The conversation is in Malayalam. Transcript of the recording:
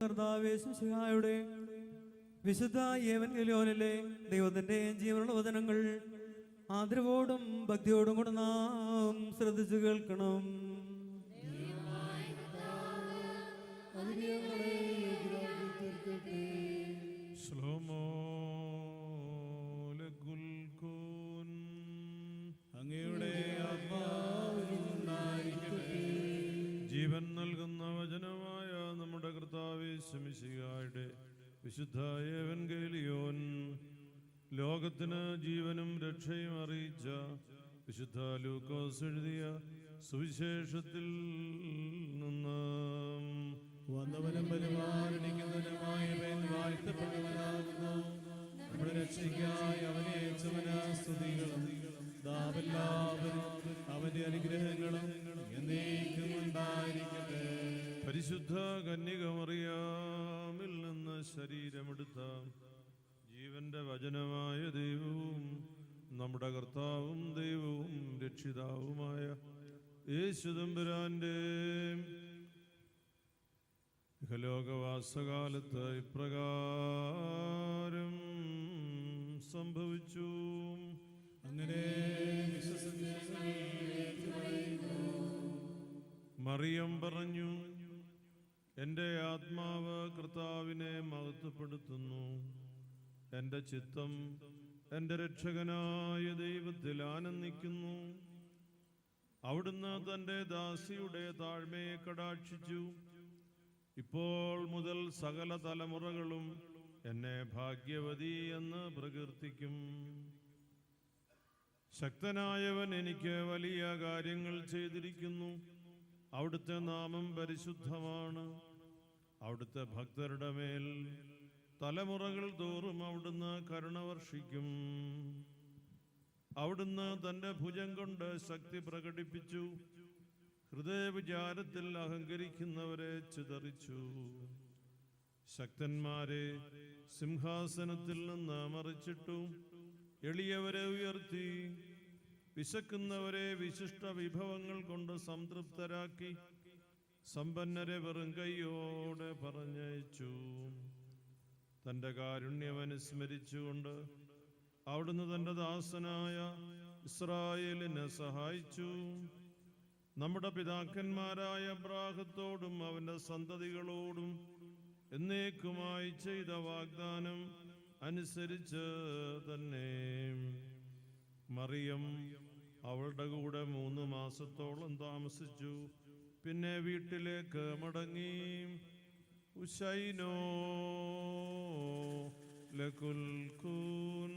കർത്താവേശുശിഹായുടെ വിശുദ്ധ ഏവൻഗലിയോനിലെ ദൈവത്തിന്റെ ജീവനുള്ള വചനങ്ങൾ ആദരവോടും ഭക്തിയോടും കൂടെ നാം ശ്രദ്ധിച്ചു കേൾക്കണം. കർത്താവേശമിശികായുടെ വിശുദ്ധ ഏവൻഗേലിയോൻ ലോകത്തിന് ജീവനും രക്ഷയും അറിയിച്ച വിശുദ്ധ ലൂക്കോസ് എഴുതിയ സുവിശേഷത്തിൽ നിന്ന് വന്നവനും അവനെ അവന്റെ അനുഗ്രഹങ്ങളും എന്നേക്കും ഉണ്ടായിരിക്കട്ടെ പരിശുദ്ധ കന്യകമറിയാമിൽ നിന്ന് ശരീരമെടുത്ത ജീവന്റെ വചനമായ ദൈവവും നമ്മുടെ കർത്താവും ദൈവവും രക്ഷിതാവുമായ യേശുദമ്പുരാന്റെ ഇഹലോകവാസകാലത്ത് ഇപ്രകാരം സംഭവിച്ചു അങ്ങനെ. മറിയം പറഞ്ഞു ആത്മാവ് കർത്താവിനെ മഹത്വപ്പെടുത്തുന്നു. എന്റെ ചിത്തം എന്റെ രക്ഷകനായ ദൈവത്തിൽ ആനന്ദിക്കുന്നു. അവിടുന്ന് തന്റെ ദാസിയുടെ താഴ്മയെ കടാക്ഷിച്ചു. ഇപ്പോൾ മുതൽ സകല തലമുറകളും എന്നെ ഭാഗ്യവതി എന്ന് പ്രകീർത്തിക്കും. ശക്തനായവൻ എനിക്ക് വലിയ കാര്യങ്ങൾ ചെയ്തിരിക്കുന്നു. അവിടുത്തെ നാമം പരിശുദ്ധമാണ്. അവിടുത്തെ ഭക്തരുടെ മേൽ തലമുറകൾ തോറും അവിടുന്ന് കരുണ വർഷിക്കും. അവിടുന്ന് തന്റെ ഭുജം കൊണ്ട് ശക്തി പ്രകടിപ്പിച്ചു. ഹൃദയവിചാരത്തിൽ അഹങ്കരിക്കുന്നവരെ ചിതറിച്ചു. ശക്തന്മാരെ സിംഹാസനത്തിൽ നിന്ന് മറിച്ചിട്ടു. എളിയവരെ ഉയർത്തി. വിശക്കുന്നവരെ വിശിഷ്ട വിഭവങ്ങൾ കൊണ്ട് സംതൃപ്തരാക്കി. സമ്പന്നരെ വെറും കൈയോടെ പറഞ്ഞയച്ചു. തന്റെ കാരുണ്യം അനുസ്മരിച്ചുകൊണ്ട് അവിടുന്ന് തന്റെ ദാസനായ ഇസ്രായേലിനെ സഹായിച്ചു. നമ്മുടെ പിതാക്കന്മാരായ അബ്രാഹത്തോടും അവന്റെ സന്തതികളോടും എന്നേക്കുമായി ചെയ്ത വാഗ്ദാനം അനുസരിച്ച് തന്നെ. മറിയം അവളുടെ കൂടെ മൂന്ന് മാസത്തോളം താമസിച്ചു. പിന്നെ വീട്ടിലേക്ക് മടങ്ങി. ഉശൈനോ ലകുൽക്കൂൻ